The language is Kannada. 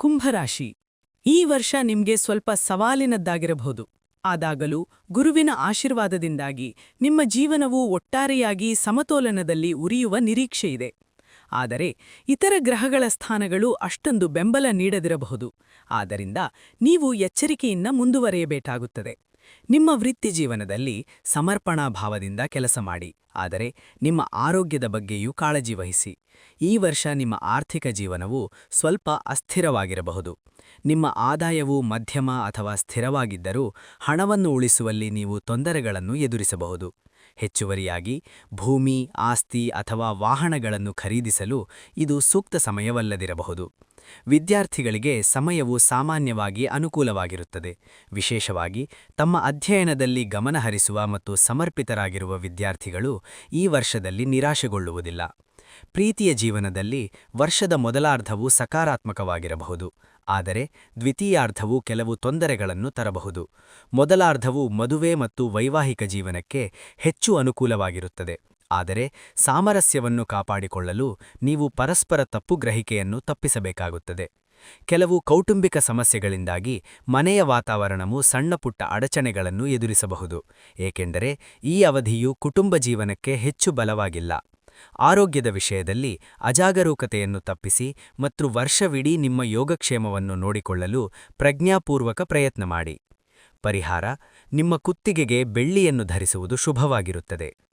ಕುಂಭರಾಶಿ. ಈ ವರ್ಷ ನಿಮ್ಗೆ ಸ್ವಲ್ಪ ಸವಾಲಿನದ್ದಾಗಿರಬಹುದು. ಆದಾಗಲೂ, ಗುರುವಿನ ಆಶೀರ್ವಾದದಿಂದಾಗಿ ನಿಮ್ಮ ಜೀವನವು ಒಟ್ಟಾರೆಯಾಗಿ ಸಮತೋಲನದಲ್ಲಿ ಉರಿಯುವ ನಿರೀಕ್ಷೆಯಿದೆ ಆದರೆ, ಇತರ ಗ್ರಹಗಳ ಸ್ಥಾನಗಳು ಅಷ್ಟೊಂದು ಬೆಂಬಲ ನೀಡದಿರಬಹುದು. ಆದ್ದರಿಂದ, ನೀವು ಎಚ್ಚರಿಕೆಯಿಂದ ಮುಂದುವರಿಯಬೇಕಾಗುತ್ತದೆ. ನಿಮ್ಮ ವೃತ್ತಿ ಜೀವನದಲ್ಲಿ ಸಮರ್ಪಣಾ ಭಾವದಿಂದ ಕೆಲಸ ಮಾಡಿ, ಆದರೆ ನಿಮ್ಮ ಆರೋಗ್ಯದ ಬಗ್ಗೆಯೂ ಕಾಳಜಿ ವಹಿಸಿ. ಈ ವರ್ಷ ನಿಮ್ಮ ಆರ್ಥಿಕ ಜೀವನವು ಸ್ವಲ್ಪ ಅಸ್ಥಿರವಾಗಿರಬಹುದು. ನಿಮ್ಮ ಆದಾಯವು ಮಧ್ಯಮ ಅಥವಾ ಸ್ಥಿರವಾಗಿದ್ದರೂ ಹಣವನ್ನು ಉಳಿಸುವಲ್ಲಿ ನೀವು ತೊಂದರೆಗಳನ್ನು ಎದುರಿಸಬಹುದು. ಹೆಚ್ಚುವರಿಯಾಗಿ ಭೂಮಿ, ಆಸ್ತಿ ಅಥವಾ ವಾಹನಗಳನ್ನು ಖರೀದಿಸಲು ಇದು ಸೂಕ್ತ ಸಮಯವಲ್ಲದಿರಬಹುದು. ವಿದ್ಯಾರ್ಥಿಗಳಿಗೆ ಸಮಯವು ಸಾಮಾನ್ಯವಾಗಿ ಅನುಕೂಲವಾಗಿರುತ್ತದೆ. ವಿಶೇಷವಾಗಿ ತಮ್ಮ ಅಧ್ಯಯನದಲ್ಲಿ ಗಮನಹರಿಸುವ ಮತ್ತು ಸಮರ್ಪಿತರಾಗಿರುವ ವಿದ್ಯಾರ್ಥಿಗಳು ಈ ವರ್ಷದಲ್ಲಿ ನಿರಾಶೆಗೊಳ್ಳುವುದಿಲ್ಲ. ಪ್ರೀತಿಯ ಜೀವನದಲ್ಲಿ ವರ್ಷದ ಮೊದಲಾರ್ಧವು ಸಕಾರಾತ್ಮಕವಾಗಿರಬಹುದು, ಆದರೆ ದ್ವಿತೀಯಾರ್ಧವು ಕೆಲವು ತೊಂದರೆಗಳನ್ನು ತರಬಹುದು. ಮೊದಲಾರ್ಧವು ಮದುವೆ ಮತ್ತು ವೈವಾಹಿಕ ಜೀವನಕ್ಕೆ ಹೆಚ್ಚು ಅನುಕೂಲವಾಗಿರುತ್ತದೆ, ಆದರೆ ಸಾಮರಸ್ಯವನ್ನು ಕಾಪಾಡಿಕೊಳ್ಳಲು ನೀವು ಪರಸ್ಪರ ತಪ್ಪು ಗ್ರಹಿಕೆಯನ್ನು ತಪ್ಪಿಸಬೇಕಾಗುತ್ತದೆ. ಕೆಲವು ಕೌಟುಂಬಿಕ ಸಮಸ್ಯೆಗಳಿಂದಾಗಿ ಮನೆಯ ವಾತಾವರಣವು ಸಣ್ಣಪುಟ್ಟ ಅಡಚಣೆಗಳನ್ನು ಎದುರಿಸಬಹುದು, ಏಕೆಂದರೆ ಈ ಅವಧಿಯು ಕುಟುಂಬ ಜೀವನಕ್ಕೆ ಹೆಚ್ಚು ಬಲವಾಗಿಲ್ಲ. ಆರೋಗ್ಯದ ವಿಷಯದಲ್ಲಿ ಅಜಾಗರೂಕತೆಯನ್ನು ತಪ್ಪಿಸಿ ಮತ್ತು ವರ್ಷವಿಡೀ ನಿಮ್ಮ ಯೋಗಕ್ಷೇಮವನ್ನು ನೋಡಿಕೊಳ್ಳಲು ಪ್ರಜ್ಞಾಪೂರ್ವಕ ಪ್ರಯತ್ನ ಮಾಡಿ. ಪರಿಹಾರ, ನಿಮ್ಮ ಕುತ್ತಿಗೆಗೆ ಬೆಳ್ಳಿಯನ್ನು ಧರಿಸುವುದು ಶುಭವಾಗಿರುತ್ತದೆ.